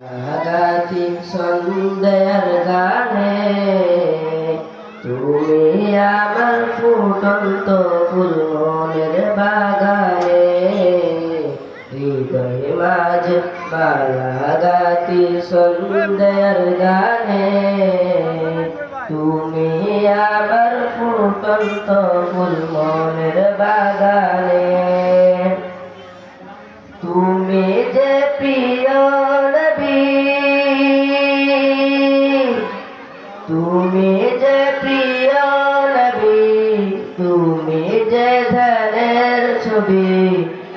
আগাতি সন্ধ্যার গানে তুমি আমার ফুটন্ত ফুল মনের বাগানে হৃদয় মাঝ বালাগাতি সন্ধ্যার গানে। তুমি যে ধানের ছবি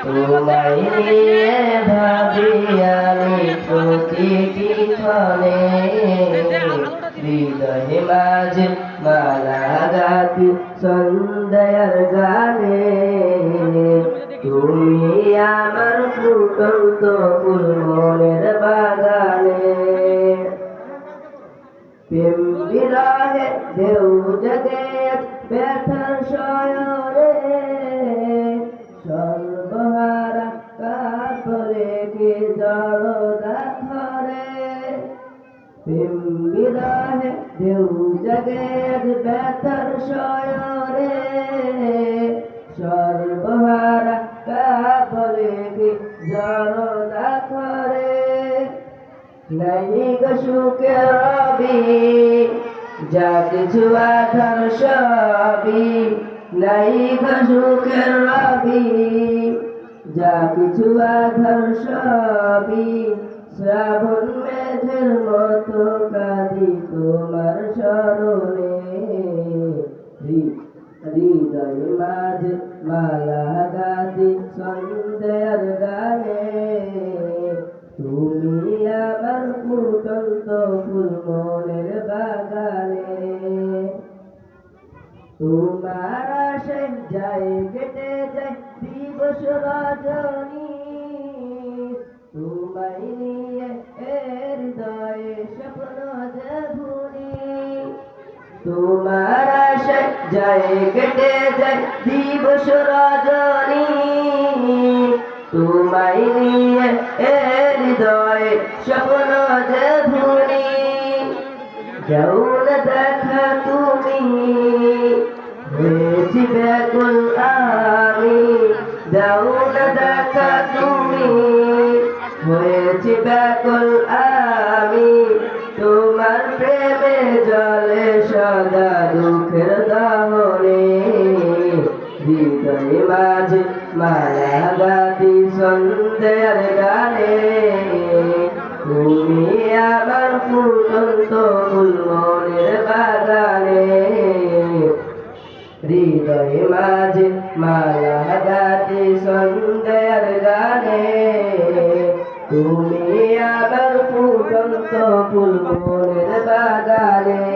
তোমায় নিয়ে ভাবি আমি প্রতিটি ক্ষণে। হৃদয় মাঝে মালা গাতি সন্ধ্যার গানে। তুমি আমার ফুটন্ত ফুল মনের বাগানে। প্রেম বিরাহে দেউ জগে, ব্যথার শয়রে সর্বহারা কাপরে কি জড়দা ধরে? প্রেম বিরাহে দেউ জগে, ব্যথার শয়রে সর্বহারা কাপরে কি ধরে সুখে রবি যা কিছু আধার সবই নৈনিক সুখে রবি যা কিছু আধার সবই শ্রাবণ মেঘের মতো কাঁদি তোমার স্মরণে হৃদয় মাঝে মালা গাদি সন্ধ্যার গানে তোমার যায়, কেটে যায়, দিবস রজনী। তোমায় নিয়ে এর হৃদয়ে স্বপ্ন ভুলি তোমার আশে কেটে যায়, দিবস রজনী। তোমায় নিয়ে এ হৃদয়ে স্বপ্ন যে ভুলি যাও না দেখা তুমি ব্যাকুল আমি তোমার প্রেমে জলে সদা দুঃখের দহনে। হৃদয় মাঝে মায়া গাতি সন্ধ্যার গানে। তুমি আমার ফুল মনের বাগানে। হৃদয় মাঝে মালা গাতি সন্ধ্যার গানে তুমি আবার ফুটন্ত ফুল বাগানে।